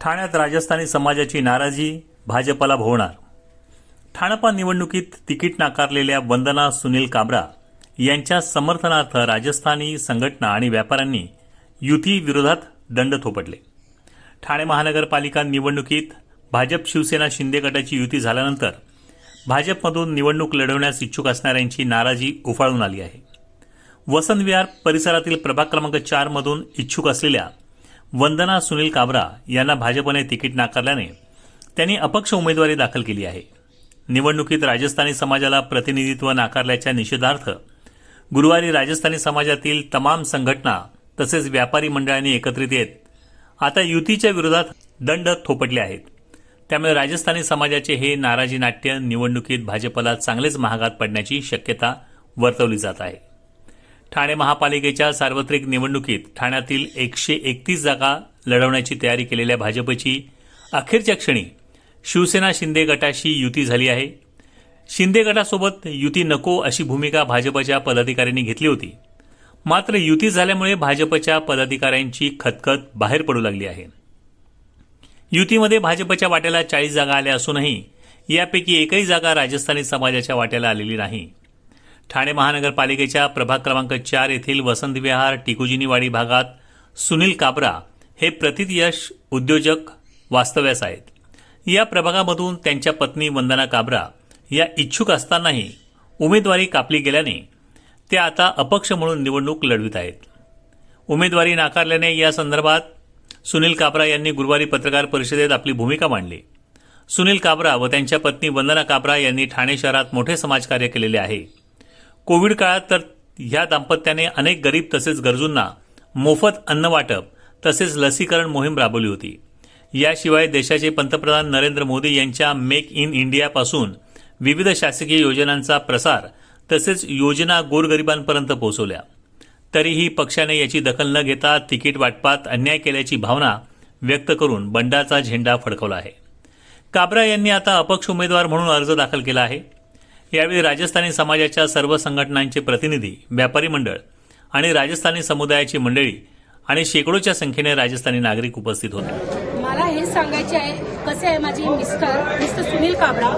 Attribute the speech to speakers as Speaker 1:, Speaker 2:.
Speaker 1: ठाण्यात राजस्थानी समाजाची नाराजी भाजपला भोवणार. ठाणपा निवडणुकीत तिकीट नाकारलेल्या वंदना सुनील काब्रा यांच्या समर्थनार्थ राजस्थानी संघटना आणि व्यापाऱ्यांनी युती विरोधात दंड थोपटले. ठाणे महानगरपालिका निवडणुकीत भाजप शिवसेना शिंदे गटाची युती झाल्यानंतर भाजपमधून निवडणूक लढवण्यास इच्छुक असणाऱ्यांची नाराजी उफाळून आली आहे. वसंत विहार परिसरातील प्रभाग क्रमांक चारमधून इच्छुक असलेल्या वंदना सुनील काबरा यांना भाजपने तिकीट नाकारल्याने त्यांनी अपक्ष उमेदवारी दाखल केली आहे. निवडणुकीत राजस्थानी समाजाला प्रतिनिधित्व नाकारल्याच्या निषेधार्थ गुरुवारी राजस्थानी समाजातील तमाम संघटना तसेच व्यापारी मंडळांनी एकत्रित येत आता युतीच्या विरोधात दंड थोपटले आहेत. त्यामुळे राजस्थानी समाजाचे हे नाराजी नाट्य निवडणुकीत भाजपला चांगलेच महागात पडण्याची शक्यता वर्तवली जात आहे. ठाणे महापालिकेच्या सार्वत्रिक निवडणुकीत ठाण्यातील एकशे एकतीस जागा लढवण्याची तयारी केलेल्या भाजपची अखेरच्या क्षणी शिवसेना शिंदे गटाशी युती झाली आहे. शिंदे गटासोबत युती नको अशी भूमिका भाजपच्या पदाधिकाऱ्यांनी घेतली होती. मात्र युती झाल्यामुळे भाजपच्या पदाधिकाऱ्यांची खतखत बाहेर पडू लागली आहे. युतीमध्ये भाजपच्या वाट्याला चाळीस जागा आल्या असूनही यापैकी एकही जागा राजस्थानी समाजाच्या वाट्याला आलेली नाही. ठाणे महानगरपालिकेच्या प्रभाग क्रमांक चार येथील वसंत विहार टिकुजिनीवाडी भागात सुनील काबरा हे प्रतितयश उद्योजक वास्तव्यास आहेत. या प्रभागामधून त्यांच्या पत्नी वंदना काबरा या इच्छुक असतानाही उमेदवारी कापली गेल्याने ते आता अपक्ष म्हणून निवडणूक लढवित आहेत. उमेदवारी नाकारल्याने या संदर्भात सुनील काबरा यांनी गुरुवारी पत्रकार परिषदेत आपली भूमिका मांडली. सुनील काबरा व त्यांच्या पत्नी वंदना काबरा यांनी ठाणे शहरात मोठे समाजकार्य केलेले आहे. कोविड काळात तर ह्या दाम्पत्याने अनेक गरीब तसेच गरजूंना मोफत अन्न वाटप तसेच लसीकरण मोहीम राबवली होती. याशिवाय देशाचे पंतप्रधान नरेंद्र मोदी यांच्या मेक इन इंडियापासून विविध शासकीय योजनांचा प्रसार तसेच योजना गोरगरिबांपर्यंत पोहोचवल्या. तरीही पक्षाने याची दखल न घेता तिकीट वाटपात अन्याय केल्याची भावना व्यक्त करून बंडाचा झेंडा फडकवला आहे. काब्रा यांनी आता अपक्ष उमेदवार म्हणून अर्ज दाखल केला आहे. यावेळी राजस्थानी समाजाच्या सर्व संघटनांचे प्रतिनिधी व्यापारी मंडळ आणि राजस्थानी समुदायाची मंडळी आणि शेकडोच्या संख्येने राजस्थानी नागरिक उपस्थित होते.
Speaker 2: मला हे सांगायचे आहे कसे आहे माझे मिस्टर मिस्टर सुनील काबरा